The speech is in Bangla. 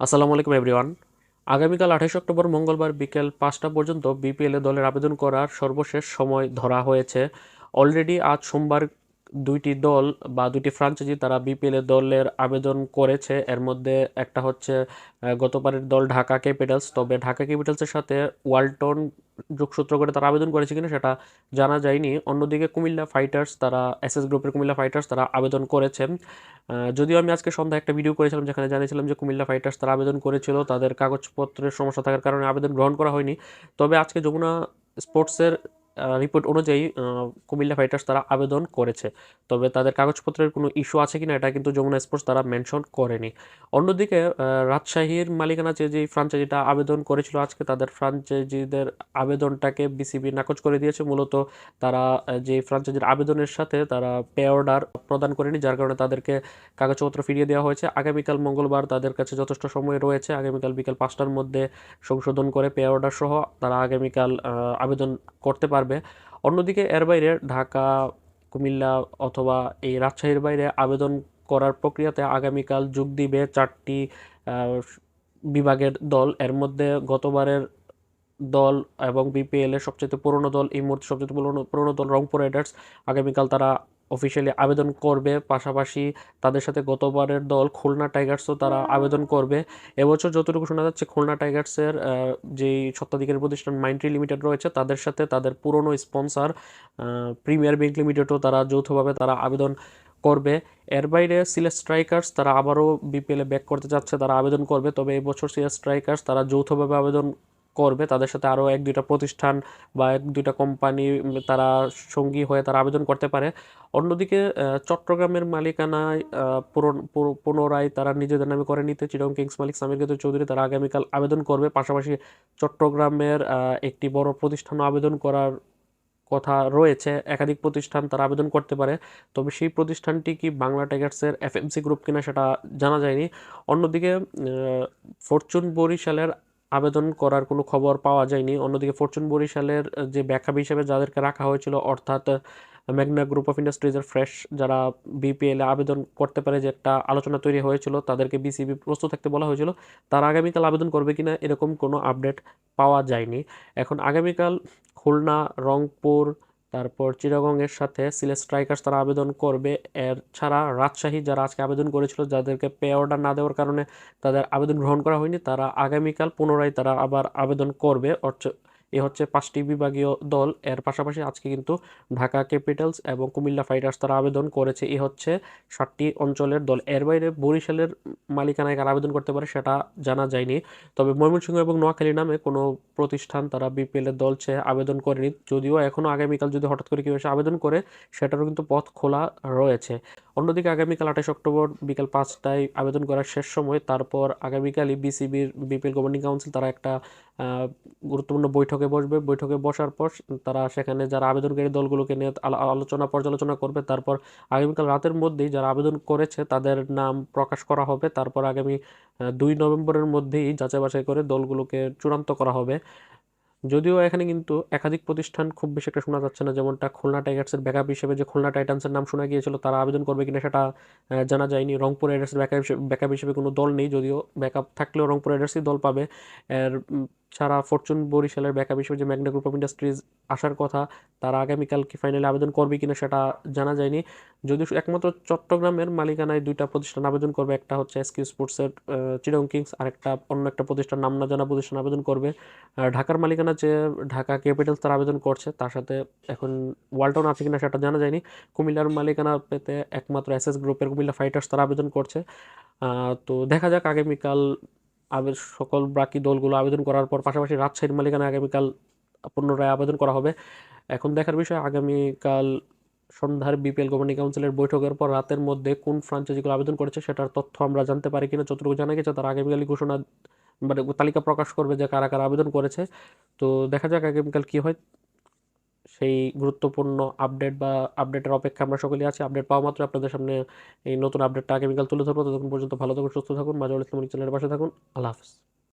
আসসালামু আলাইকুম এভরিওয়ান আগামীকাল আঠাশ অক্টোবর মঙ্গলবার বিকেল পাঁচটা পর্যন্ত বিপিএলে দলের আবেদন করার সর্বশেষ সময় ধরা হয়েছে। অলরেডি আজ সোমবার দুইটি দল বা দুইটি ফ্রাঞ্চাইজি তারা বিপিএল দলের আবেদন করেছে। এর মধ্যে একটা হচ্ছে গতবারের দল ঢাকা ক্যাপিটালস। তবে ঢাকা ক্যাপিটালসের সাথে ওয়ালটন যোগসূত্র করে তারা আবেদন করেছে কিনা সেটা জানা যায়নি। অন্যদিকে কুমিল্লা ফাইটার্স তারা, এসএস গ্রুপের কুমিল্লা ফাইটার্স তারা আবেদন করেছে যদিও আমি আজকে সন্ধ্যায় একটা ভিডিও করেছিলাম যেখানে জানিয়েছিলাম যে কুমিল্লা ফাইটার্স তারা আবেদন করেছিল, তাদের কাগজপত্রের সমস্যা থাকার কারণে আবেদন গ্রহণ করা হয়নি। তবে আজকে যমুনা স্পোর্টসের রিপোর্ট অনুযায়ী কুমিল্লা ফাইটার্স তারা আবেদন করেছে। তবে তাদের কাগজপত্রের কোনো ইস্যু আছে কিনা, এটা কিন্তু যমুনা স্পোর্টস তারা মেনশন করেনি। অন্যদিকে রাজশাহীর মালিকানা যে যে ফ্রাঞ্চাইজিটা আবেদন করেছিল আজকে, তাদের ফ্রাঞ্চাইজিদের আবেদনটাকে বিসিবি নাকচ করে দিয়েছে। মূলত তারা যে ফ্রাঞ্চাইজির আবেদনের সাথে তারা পে অর্ডার প্রদান করেনি, যার কারণে তাদেরকে কাগজপত্র ফিরিয়ে দেওয়া হয়েছে। আগামীকাল মঙ্গলবার তাদের কাছে যথেষ্ট সময় রয়েছে। আগামীকাল বিকাল পাঁচটার মধ্যে সংশোধন করে পে অর্ডার সহ তারা আগামীকাল আবেদন করতে পারবে। অন্যদিকে এর বাইরে ঢাকা, কুমিল্লা অথবা এই রাজশাহীর বাইরে আবেদন করার প্রক্রিয়াতে আগামীকাল যোগ দিবে চারটি বিভাগের দল। এর মধ্যে গতবারের দল এবং বিপিএল এর সবচেয়ে পুরনো দল, এই মুহূর্তে সবচেয়ে পুরনো পুরনো দল রংপুর রাইডার্স। আগামীকাল তারা অফিসিয়ালি আবেদন করবে। পাশাপাশি তাদের সাথে গতবারের দল খুলনা টাইগার্সও তারা আবেদন করবে। এবছর যতটুকু শোনা যাচ্ছে খুলনা টাইগার্সের যেই সত্ত্বাধিকারী প্রতিষ্ঠান মাইন্ট্রি লিমিটেড রয়েছে তাদের সাথে তাদের পুরনো স্পন্সর প্রিমিয়ার ব্যাংক লিমিটেডও তারা যৌথভাবে তারা আবেদন করবে। এর বাইরে সিলেট স্ট্রাইকার্স তারা আবারও বিপিএলে ব্যাক করতে যাচ্ছে তারা আবেদন করবে। তবে এই বছর সিলেট স্ট্রাইকার্স তারা যৌথভাবে আবেদন করবে, তাদের সাথে আরও এক দুইটা প্রতিষ্ঠান বা এক দুইটা কোম্পানি তারা সঙ্গী হয়ে তারা আবেদন করতে পারে। অন্যদিকে চট্টগ্রামের মালিকানায় পুনরায় তারা নিজেদের নামে করে নিতে চিরং কিংস মালিক সামির গেতু চৌধুরী তারা আগামীকাল আবেদন করবে। পাশাপাশি চট্টগ্রামের একটি বড় প্রতিষ্ঠানও আবেদন করার কথা রয়েছে। একাধিক প্রতিষ্ঠান তারা আবেদন করতে পারে। তবে সেই প্রতিষ্ঠানটি কি বাংলা টাইগার্সের এফএমসি গ্রুপ কিনা সেটা জানা যায়নি। অন্যদিকে ফরচুন বরিশালের আবেদন করার কোনো খবর পাওয়া যায়নি। অন্যদিকে ফরচুন বরিশালের যে ব্যাখ্যা হিসেবে যাদেরকে রাখা হয়েছিল, অর্থাৎ ম্যাগনা গ্রুপ অফ ইন্ডাস্ট্রিজের ফ্রেশ যারা বিপিএলে আবেদন করতে পারে যে একটা আলোচনা তৈরি হয়েছিল, তাদেরকে বিসিবি প্রস্তুত থাকতে বলা হয়েছিল, তারা আগামীকাল আবেদন করবে কিনা এরকম কোনো আপডেট পাওয়া যায়নি। এখন আগামীকাল খুলনা, রংপুর তারপর চিটাগংয়ের সাথে সিলেট স্ট্রাইকার্স তারা আবেদন করবে। এর ছাড়া রাজশাহী যারা আজকে আবেদন করেছিল, যাদেরকে পে অর্ডার না দেওয়ার কারণে তাদের আবেদন গ্রহণ করা হয়নি, তারা আগামীকাল পুনরায় তারা আবার আবেদন করবে। অর্চ- এ হচ্ছে পাঁচটি বিভাগীয় দল। এর পাশাপাশি আজকে কিন্তু ঢাকা ক্যাপিটালস এবং কুমিল্লা ফাইটার্স তারা আবেদন করেছে। এ হচ্ছে সাতটি অঞ্চলের দল। এর বাইরে বরিশালের মালিকানায় কারা আবেদন করতে পারে সেটা জানা যায়নি। তবে ময়মনসিংহ এবং নোয়াখালী নামে কোনো প্রতিষ্ঠান তারা বিপিএল এর দল চেয়ে আবেদন করেনি। যদিও এখনও আগামীকাল যদি হঠাৎ করে কেউ এসে আবেদন করে, সেটারও কিন্তু পথ খোলা রয়েছে। অন্যদিকে আগামীকাল আঠাশ অক্টোবর বিকেল পাঁচটায় আবেদন করার শেষ সময়, তারপর আগামীকালই বিসিবির, বিপিএল গভর্নিং কাউন্সিল তারা একটা গুরুত্বপূর্ণ বৈঠকে বসবে। বৈঠকে বসার পর তারা সেখানে যারা আবেদনকারী দলগুলোকে নিয়ে আলো- আলোচনা পর্যালোচনা করবে, তারপর আগামীকাল রাতের মধ্যেই যারা আবেদন করেছে তাদের নাম প্রকাশ করা হবে। তারপর আগামী দুই নভেম্বরের মধ্যেই যাচাই বাছাই করে দলগুলোকে চূড়ান্ত করা হবে। যদিও এখানে কিন্তু একাধিক প্রতিষ্ঠান খুব বেশি একটা শোনা যাচ্ছে না, যেমনটা খুলনা টাইগার্সের ব্যাকআপ হিসেবে যে খুলনা টাইটান্সের নাম শোনা গিয়েছিল, তারা আবেদন করবে কিনা সেটা জানা যায়নি। রংপুর রাইডার্সের ব্যাকআপ ব্যাকআপ হিসেবে কোনো দল নেই, যদিও ব্যাকআপ থাকলেও রংপুর রাইডার্সই দল পাবে। এর ছাড়া ফরচুন বরিশালের ব্যাকআপ হিসেবে যে ম্যাগনা গ্রুপ অফ ইন্ডাস্ট্রিজ আসার কথা, তারা আগামীকাল কি ফাইনালে আবেদন করবে কিনা সেটা জানা যায়নি। যদিও একমাত্র চট্টগ্রামের মালিকানায় দুইটা প্রতিষ্ঠান আবেদন করবে, একটা হচ্ছে এসকিউ স্পোর্টসের চিরং কিংস আর একটা অন্য একটা প্রতিষ্ঠান, নাম না জানা প্রতিষ্ঠান আবেদন করবে। ঢাকার মালিকানা যে ঢাকা ক্যাপিটালস তারা আবেদন করছে, তার সাথে এখন ওয়ালটন আছে কিনা সেটা জানা যায়নি। কুমিল্লার মালিকানা পেতে একমাত্র এস এস গ্রুপের কুমিল্লা ফাইটার্স তারা আবেদন করছে। তো দেখা যাক, আগামীকাল আবে সকল বাকি দলগুলো আবেদন করার পর পাশাপাশি রাজশাহীর মালিকানা আগামীকাল পুনরায় আবেদন করা হবে। এখন দেখার বিষয়, আগামীকাল সন্ধ্যার বিপিএল গভর্নিং কাউন্সিলের বৈঠকের পর রাতের মধ্যে কোন ফ্রাঞ্চাইজিগুলো আবেদন করেছে সেটার তথ্য আমরা জানতে পারি কিনা যতটুকু জানা গেছে তারা আগামীকালই ঘোষণা মানে তালিকা প্রকাশ করবে যে কারা কারা আবেদন করেছে। তো দেখা যাক আগামীকাল কী হয়। সেই গুরুত্বপূর্ণ আপডেট বা আপডেটের অপেক্ষা আমরা সকলেই আছি। আপডেট পাওয়া মাত্র আপনাদের সামনে এই নতুন আপডেটটা আগামীকাল তুলে ধরবো। ততক্ষণ পর্যন্ত ভালো থাকুন, সুস্থ থাকুন। মাঝে ইসলামিক চ্যানেলের পাশে থাকুন। আল্লাহ হাফিজ।